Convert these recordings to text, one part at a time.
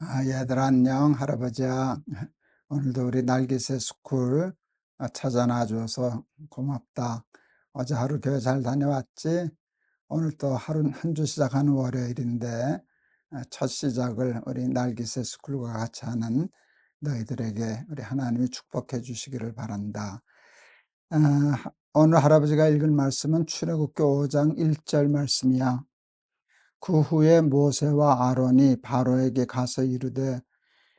아, 얘들 안녕, 할아버지야. 오늘도 우리 날개새 스쿨 아, 찾아놔 줘서 고맙다. 어제 하루 교회 잘 다녀왔지? 오늘 또 하루 한 주 시작하는 월요일인데 아, 첫 시작을 우리 날개새 스쿨과 같이 하는 너희들에게 우리 하나님이 축복해 주시기를 바란다. 아, 하- 오늘 할아버지가 읽을 말씀은 출애굽기 5장 1절 말씀이야. 그 후에 모세와 아론이 바로에게 가서 이르되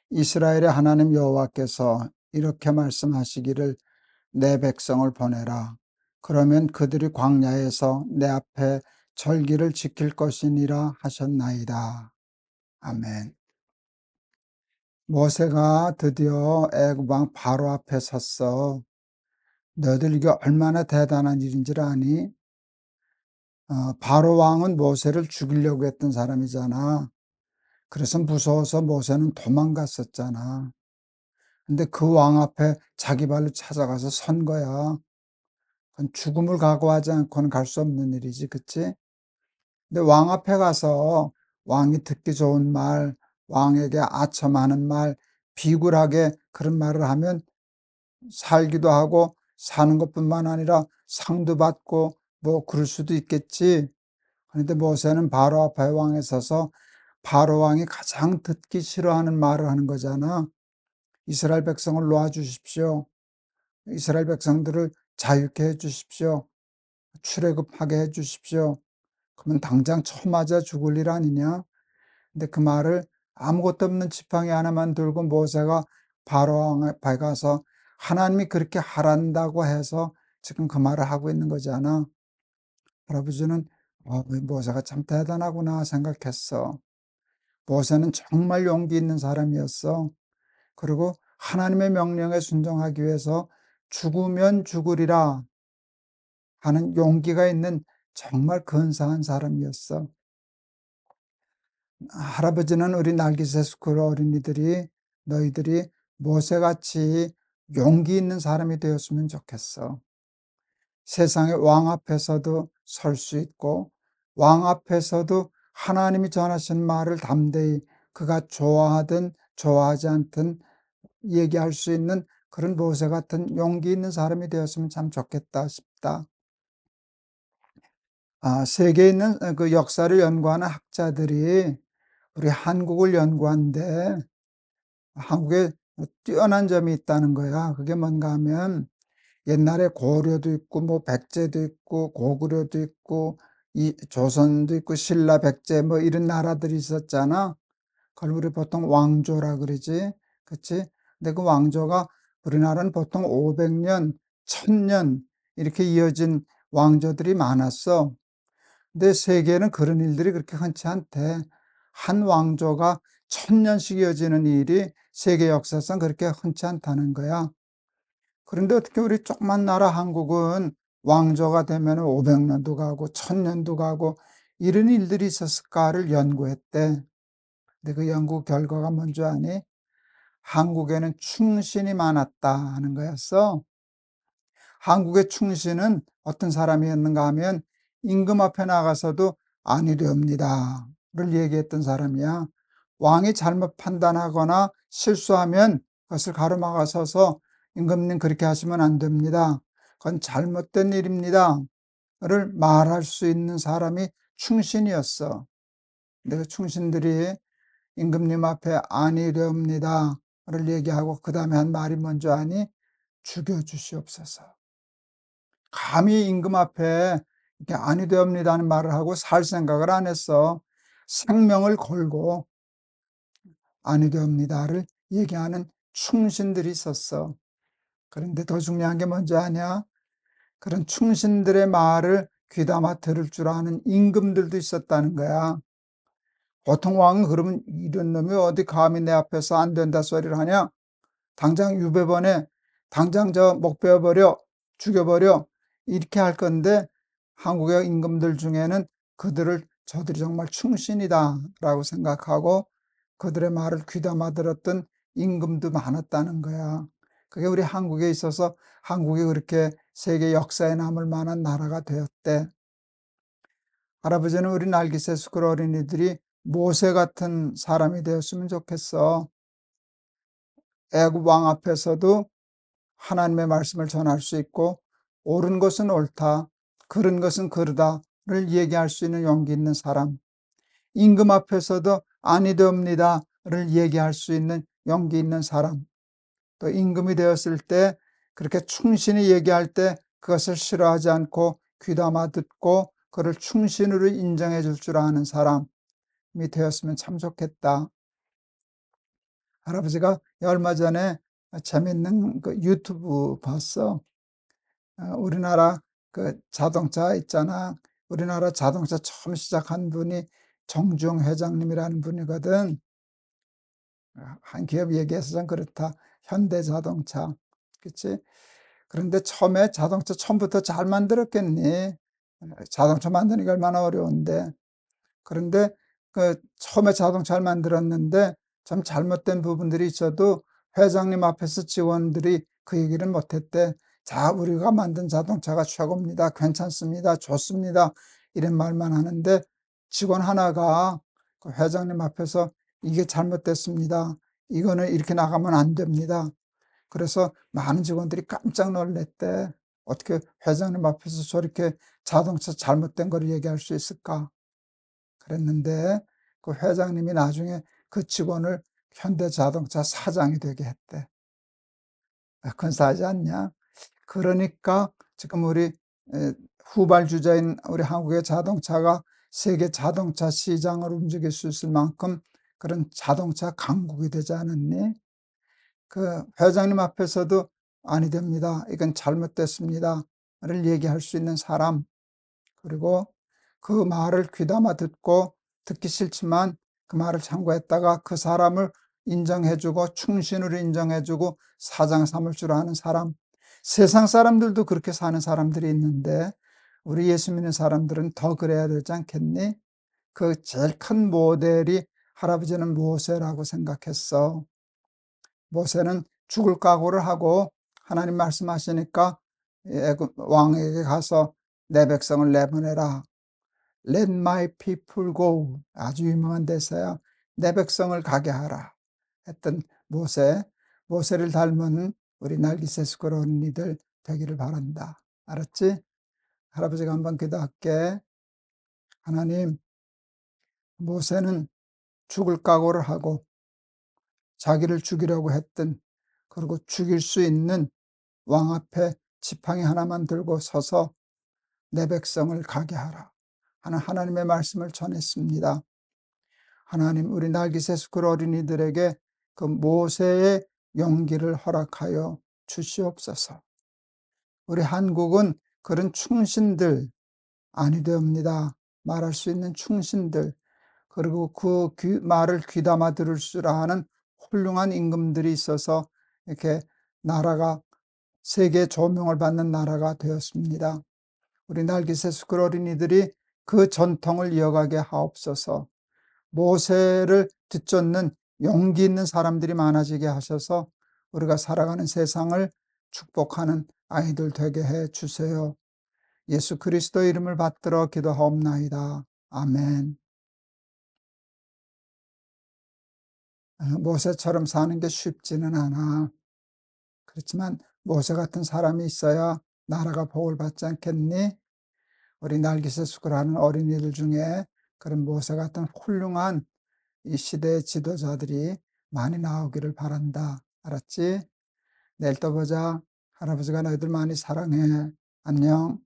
이스라엘의 하나님 여호와께서 이렇게 말씀하시기를 내 백성을 보내라. 그러면 그들이 광야에서 내 앞에 절기를 지킬 것이니라 하셨나이다. 아멘. 모세가 드디어 애굽 왕 바로 앞에 섰어. 너들 이게 얼마나 대단한 일인 줄 아니? 어, 바로 왕은 모세를 죽이려고 했던 사람이잖아. 그래서 무서워서 모세는 도망갔었잖아. 근데 그 왕 앞에 자기 발로 찾아가서 선 거야. 그건 죽음을 각오하지 않고는 갈 수 없는 일이지, 그치? 근데 왕 앞에 가서 왕이 듣기 좋은 말, 왕에게 아첨하는 말, 비굴하게 그런 말을 하면 살기도 하고 사는 것뿐만 아니라 상도 받고 뭐 그럴 수도 있겠지. 그런데 모세는 바로 앞에 왕에 서서 바로 왕이 가장 듣기 싫어하는 말을 하는 거잖아. 이스라엘 백성을 놓아 주십시오. 이스라엘 백성들을 자유케 해 주십시오. 출애굽하게 해 주십시오. 그러면 당장 쳐맞아 죽을 일 아니냐? 근데 그 말을 아무것도 없는 지팡이 하나만 들고 모세가 바로 앞에 가서 하나님이 그렇게 하란다고 해서 지금 그 말을 하고 있는 거잖아. 할아버지는 어, 모세가 참 대단하구나 생각했어. 모세는 정말 용기 있는 사람이었어. 그리고 하나님의 명령에 순종하기 위해서 죽으면 죽으리라 하는 용기가 있는 정말 근사한 사람이었어. 할아버지는 우리 날기새 스쿨 어린이들이 너희들이 모세같이 용기 있는 사람이 되었으면 좋겠어. 세상의 왕 앞에서도 설 수 있고 왕 앞에서도 하나님이 전하신 말을 담대히 그가 좋아하든 좋아하지 않든 얘기할 수 있는 그런 모세 같은 용기 있는 사람이 되었으면 참 좋겠다 싶다. 아, 세계에 있는 그 역사를 연구하는 학자들이 우리 한국을 연구한데 한국에 뛰어난 점이 있다는 거야. 그게 뭔가 하면 옛날에 고려도 있고 뭐 백제도 있고 고구려도 있고 이 조선도 있고 신라 백제 뭐 이런 나라들이 있었잖아. 그걸 우리 보통 왕조라 그러지. 그치? 근데 그 왕조가 우리나라는 보통 500년, 1000년 이렇게 이어진 왕조들이 많았어. 근데 세계에는 그런 일들이 그렇게 흔치 않대. 한 왕조가 천년씩 이어지는 일이 세계 역사상 그렇게 흔치 않다는 거야. 그런데 어떻게 우리 조그만 나라 한국은 왕조가 되면 500년도 가고 1000년도 가고 이런 일들이 있었을까를 연구했대. 근데 그 연구 결과가 뭔지 아니? 한국에는 충신이 많았다 하는 거였어. 한국의 충신은 어떤 사람이었는가 하면 임금 앞에 나가서도 아니렵니다 를 얘기했던 사람이야. 왕이 잘못 판단하거나 실수하면 그것을 가로막아서서 임금님 그렇게 하시면 안 됩니다. 그건 잘못된 일입니다. 를 말할 수 있는 사람이 충신이었어. 근데 그 충신들이 임금님 앞에 아니렵니다 를 얘기하고 그 다음에 한 말이 뭔지 아니? 죽여주시옵소서. 감히 임금 앞에 이렇게 아니 되옵니다는 말을 하고 살 생각을 안 했어. 생명을 걸고 아니 되옵니다를 얘기하는 충신들이 있었어. 그런데 더 중요한 게 뭔지 아냐? 그런 충신들의 말을 귀담아 들을 줄 아는 임금들도 있었다는 거야. 보통 왕은 그러면 이런 놈이 어디 감히 내 앞에서 안 된다 소리를 하냐? 당장 유배번에 당장 저 목베어버려 죽여버려 이렇게 할 건데 한국의 임금들 중에는 그들을 저들이 정말 충신이다 라고 생각하고 그들의 말을 귀담아 들었던 임금도 많았다는 거야. 그게 우리 한국에 있어서 한국이 그렇게 세계 역사에 남을 만한 나라가 되었대. 할아버지는 우리 날기새 스쿨 어린이들이 모세 같은 사람이 되었으면 좋겠어. 애굽 왕 앞에서도 하나님의 말씀을 전할 수 있고 옳은 것은 옳다, 그른 것은 그르다를 얘기할 수 있는 용기 있는 사람. 임금 앞에서도 아니되옵니다를 얘기할 수 있는 용기 있는 사람. 또 임금이 되었을 때 그렇게 충신히 얘기할 때 그것을 싫어하지 않고 귀담아 듣고 그를 충신으로 인정해 줄 줄 아는 사람이 되었으면 참 좋겠다. 할아버지가 얼마 전에 재밌는 그 유튜브 봤어. 어, 우리나라 그 자동차 있잖아. 우리나라 자동차 처음 시작한 분이 정중 회장님이라는 분이거든. 한 기업 얘기해서 좀 그렇다. 현대자동차. 그치? 그런데 처음에 자동차 처음부터 잘 만들었겠니? 자동차 만드는 게 얼마나 어려운데. 그런데 그 처음에 자동차를 만들었는데 좀 잘못된 부분들이 있어도 회장님 앞에서 직원들이 그 얘기를 못했대. 자, 우리가 만든 자동차가 최고입니다. 괜찮습니다. 좋습니다. 이런 말만 하는데 직원 하나가 그 회장님 앞에서 이게 잘못됐습니다. 이거는 이렇게 나가면 안 됩니다. 그래서 많은 직원들이 깜짝 놀랐대. 어떻게 회장님 앞에서 저렇게 자동차 잘못된 걸 얘기할 수 있을까? 그랬는데 그 회장님이 나중에 그 직원을 현대자동차 사장이 되게 했대. 아, 근사하지 않냐? 그러니까 지금 우리 후발주자인 우리 한국의 자동차가 세계 자동차 시장을 움직일 수 있을 만큼 그런 자동차 강국이 되지 않았니? 그 회장님 앞에서도 아니 됩니다. 이건 잘못됐습니다. 를 얘기할 수 있는 사람. 그리고 그 말을 귀담아 듣고 듣기 싫지만 그 말을 참고했다가 그 사람을 인정해주고 충신으로 인정해주고 사장 삼을 줄 아는 사람. 세상 사람들도 그렇게 사는 사람들이 있는데 우리 예수 믿는 사람들은 더 그래야 되지 않겠니? 그 제일 큰 모델이 할아버지는 모세라고 생각했어. 모세는 죽을 각오를 하고 하나님 말씀하시니까 왕에게 가서 내 백성을 내보내라. Let my people go. 아주 유명한 대사야. 내 백성을 가게 하라. 했던 모세. 모세를 닮은 우리 날기세스코 언니들 되기를 바란다. 알았지? 할아버지가 한번 기도할게. 하나님, 모세는 죽을 각오를 하고 자기를 죽이려고 했던 그리고 죽일 수 있는 왕 앞에 지팡이 하나만 들고 서서 내 백성을 가게 하라 하는 하나님의 말씀을 전했습니다. 하나님 우리 날기세스쿨 어린이들에게 그 모세의 용기를 허락하여 주시옵소서. 우리 한국은 그런 충신들 아니 되옵니다. 말할 수 있는 충신들 그리고 그 귀, 말을 귀담아 들을 줄 아는 훌륭한 임금들이 있어서 이렇게 나라가 세계 조명을 받는 나라가 되었습니다. 우리 날기새 스쿨 어린이들이 그 전통을 이어가게 하옵소서. 모세를 뒤쫓는 용기 있는 사람들이 많아지게 하셔서 우리가 살아가는 세상을 축복하는 아이들 되게 해 주세요. 예수 그리스도 이름을 받들어 기도하옵나이다. 아멘. 모세처럼 사는 게 쉽지는 않아. 그렇지만 모세 같은 사람이 있어야 나라가 복을 받지 않겠니? 우리 날기세 수고하는 어린이들 중에 그런 모세 같은 훌륭한 이 시대의 지도자들이 많이 나오기를 바란다. 알았지? 내일 또 보자. 할아버지가 너희들 많이 사랑해. 안녕.